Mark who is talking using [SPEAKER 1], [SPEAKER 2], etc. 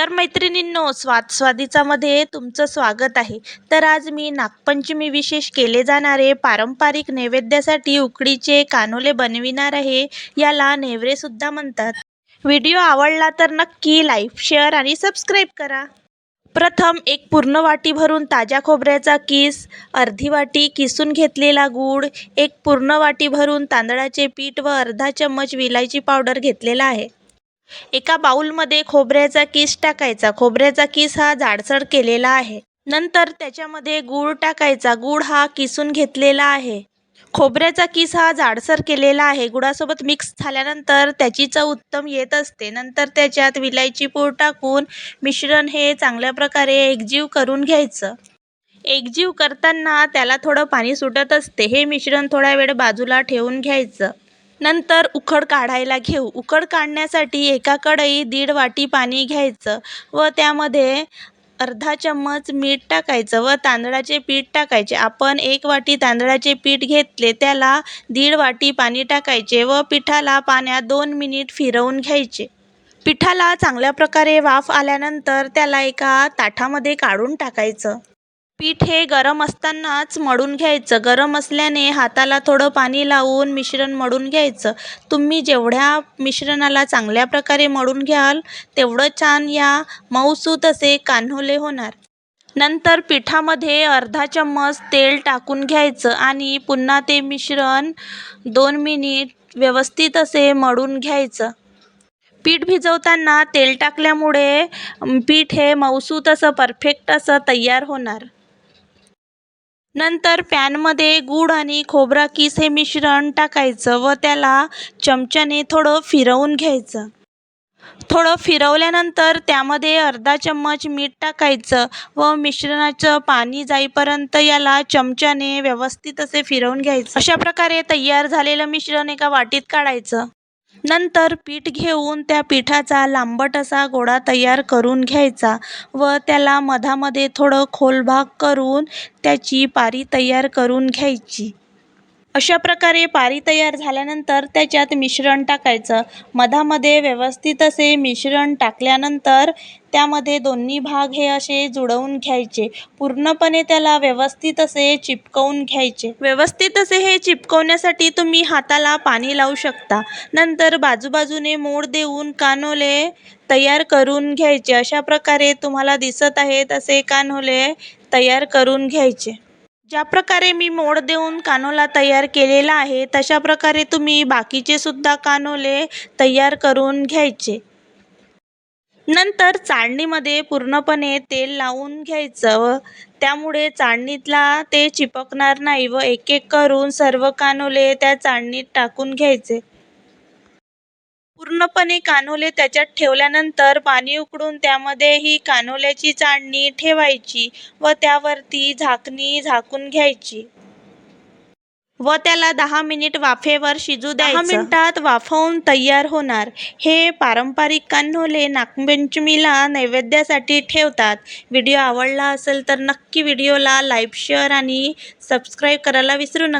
[SPEAKER 1] तर मैत्रिणींनो स्वाद स्वादिचामध्ये तुमचं स्वागत आहे. तर आज मी नागपंचमी विशेष केले जाणारे पारंपरिक नैवेद्यासाठी उकडीचे कानोले बनविणार आहे. याला नेवरेसुद्धा म्हणतात. व्हिडिओ आवडला तर नक्की लाईक शेअर आणि सबस्क्राईब करा. प्रथम एक पूर्ण वाटी भरून ताज्या खोबऱ्याचा किस अर्धी वाटी किसून घेतलेला गूळ एक पूर्ण वाटी भरून तांदळाचे पीठ व अर्धा चम्मच विलायची पावडर घेतलेला आहे. एका बाउलमध्ये खोबऱ्याचा किस टाकायचा. खोबऱ्याचा किस हा जाडसर केलेला आहे. नंतर त्याच्यामध्ये गूळ टाकायचा. गूळ हा किसून घेतलेला आहे. खोबऱ्याचा किस हा जाडसर केलेला आहे. गुळासोबत मिक्स झाल्यानंतर त्याची चव उत्तम येत असते. नंतर त्याच्यात विलायची पूड टाकून मिश्रण हे चांगल्या प्रकारे एकजीव करून घ्यायचं. एकजीव करताना त्याला थोडं पाणी सुटत असते. हे मिश्रण थोडा वेळ बाजूला ठेवून घ्यायचं. नंतर उकड काढायला घेऊ. उकड काढण्यासाठी एका कढईत दीड वाटी पाणी घ्यायचं व त्यामध्ये अर्धा चम्मच मीठ टाकायचं व तांदळाचे पीठ टाकायचे. आपण एक वाटी तांदळाचे पीठ घेतले त्याला दीड वाटी पाणी टाकायचे व पिठाला पाण्यात दोन मिनिट फिरवून घ्यायचे. पिठाला चांगल्या प्रकारे वाफ आल्यानंतर त्याला एका ताटामध्ये काढून टाकायचं. पीठ हे गरम असतानाच मळून घ्यायचं. गरम असल्याने हाताला थोडं पाणी लावून मिश्रण मळून घ्यायचं. तुम्ही जेवढ्या मिश्रणाला चांगल्या प्रकारे मळून घ्याल तेवढं छान या मऊसूत असे कान्होले होणार. नंतर पिठामध्ये अर्धा चम्मच तेल टाकून घ्यायचं आणि पुन्हा ते मिश्रण दोन मिनिट व्यवस्थित असे मळून घ्यायचं. पीठ भिजवताना तेल टाकल्यामुळे पीठ हे मऊसूत असं परफेक्ट असं तयार होणार. नंतर पॅनमध्ये गूळ आणि खोबरा किस हे मिश्रण टाकायचं व त्याला चमच्याने थोडं फिरवून घ्यायचं. थोडं फिरवल्यानंतर त्यामध्ये अर्धा चम्मच मीठ टाकायचं व मिश्रणाचं पाणी जाईपर्यंत याला चमच्याने व्यवस्थित असे फिरवून घ्यायचं. अशा प्रकारे तयार झालेलं मिश्रण एका वाटीत काढायचं. नंतर पीठ घेऊन त्या पिठाचा लांबट असा गोळा तयार करून घ्यायचा व त्याला मधामध्ये थोडं खोल भाग करून त्याची पारी तयार करून घ्यायची. अशा प्रकारे पारी तयार झाल्यानंतर त्याच्यात मिश्रण टाकायचं. मधामध्ये व्यवस्थित असे मिश्रण टाकल्यानंतर त्यामध्ये दोन्ही भाग हे असे जुळवून घ्यायचे. पूर्णपणे त्याला व्यवस्थित असे चिपकवून घ्यायचे. व्यवस्थित असे हे चिपकवण्यासाठी तुम्ही हाताला पाणी लावू शकता. नंतर बाजूबाजूने मोड देऊन कानोले तयार करून घ्यायचे. अशा प्रकारे तुम्हाला दिसत आहे तसे कानोले तयार करून घ्यायचे. ज्या प्रकारे मी मोड देऊन कानोला तयार केलेला आहे तशा प्रकारे तुम्ही बाकीचे सुद्धा कानोले तयार करून घ्यायचे. नंतर चाळणीमध्ये पूर्णपणे तेल लावून घ्यायचं. व त्यामुळे चाळणीतला ते चिपकणार नाही व एक एक करून सर्व कानोले त्या चाळणीत टाकून घ्यायचे. पूर्णपणे कानोले त्याच्यात ठेवल्यानंतर पाणी उकळून त्यामध्ये ही कानोल्याची चाळणी ठेवायची व त्यावरती झाकणी झाकून घ्यायची. व त्याला दहा मिनिट वाफेवर शिजू द्यायचं. दहा मिनिटात वाफवून तयार होणार. हे पारंपरिक कान्होले नागपंचमीला नैवेद्यासाठी ठेवतात. व्हिडिओ आवडला असेल तर नक्की व्हिडिओला लाईक शेअर आणि सबस्क्राईब करायला विसरू नका.